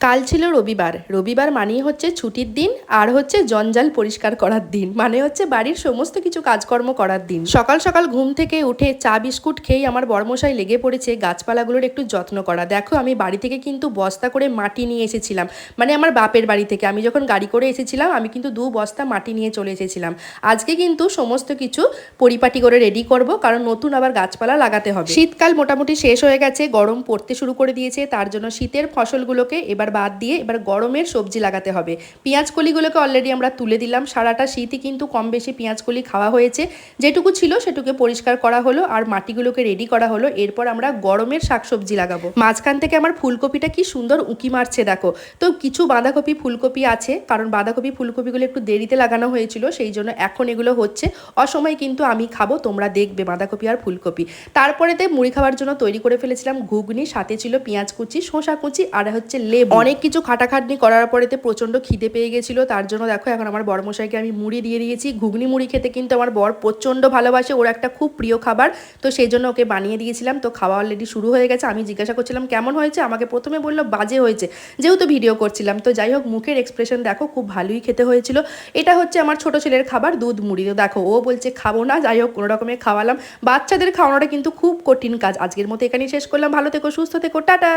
কাল ছিল রবিবার। রবিবার মানেই হচ্ছে ছুটির দিন, আর হচ্ছে জঞ্জাল পরিষ্কার করার দিন। মানে হচ্ছে বাড়ির সমস্ত কিছু কাজকর্ম করার দিন। সকাল সকাল ঘুম থেকে উঠে চা, বিস্কুট খেয়ে আমার বর্মশাই লেগে পড়েছে গাছপালাগুলোর একটু যত্ন করা। দেখো, আমি বাড়ি থেকে কিন্তু বস্তা করে মাটি নিয়ে এসেছিলাম। মানে আমার বাপের বাড়ি থেকে। আমি যখন গাড়ি করে এসেছিলাম, আমি কিন্তু দু বস্তা মাটি নিয়ে চলে এসেছিলাম। আজকে কিন্তু সমস্ত কিছু পরিপাটি করে রেডি করব, কারণ নতুন আবার গাছপালা লাগাতে হবে। শীতকাল মোটামুটি শেষ হয়ে গেছে, গরম পড়তে শুরু করে দিয়েছে। তার জন্য শীতের ফসলগুলোকে এবার বাদ দিয়ে এবার গরমের সবজি লাগাতে হবে। পেঁয়াজ কলিগুলোকে অলরেডি আমরা তুলে দিলাম। সারাটা শীতই কিন্তু কম বেশি পেঁয়াজ কলি খাওয়া হয়েছে। যেটুকু ছিল সেটুকু পরিষ্কার করা হলো আর মাটিগুলোকে রেডি করা হলো। এরপর আমরা গরমের শাকসবজি লাগাবো। মাঝখান থেকে আমার ফুলকপিটা কি সুন্দর উঁকি মারছে, দেখো। তো কিছু বাঁধাকপি ফুলকপি আছে, কারণ বাঁধাকপি ফুলকপিগুলো একটু দেরিতে লাগানো হয়েছিল, সেই জন্য এখন এগুলো হচ্ছে। অসময় কিন্তু আমি খাব, তোমরা দেখবে বাঁধাকপি আর ফুলকপি। তারপরেতে মুড়ি খাওয়ার জন্য তৈরি করে ফেলেছিলাম ঘুগনি, সাথে ছিল পেঁয়াজ কুচি, শসা কুচি আর হচ্ছে লেবু। অনেক কিছু খাটাখাটনি করার পরেতে প্রচণ্ড খিদে পেয়ে গেছিল, তার জন্য দেখো এখন আমার বড়মশাইকে আমি মুড়ি দিয়ে দিয়েছি। ঘুগনি মুড়ি খেতে কিন্তু আমার বর প্রচণ্ড ভালোবাসে, ওর একটা খুব প্রিয় খাবার। তো সেই জন্য ওকে বানিয়ে দিয়েছিলাম, তো খাওয়া অলরেডি শুরু হয়ে গেছে। আমি জিজ্ঞাসা করছিলাম, কেমন হয়েছে? আমাকে প্রথমে বলল, বাজে হয়েছে। যেহেতু ভিডিও করছিলাম, তো যাই হোক, মুখের এক্সপ্রেশন দেখো, খুব ভালোই খেতে হয়েছিল। এটা হচ্ছে আমার ছোট ছেলের খাবার, দুধ মুড়ি। তো দেখো, ও বলছে, খাব না। যাই হোক, কোনো রকমের খাওয়ালাম। বাচ্চাদের খাওয়ানোটা কিন্তু খুব কঠিন কাজ। আজকের মতো এখানেই শেষ করলাম। ভালো থেকো, সুস্থ থেকো, টাটা!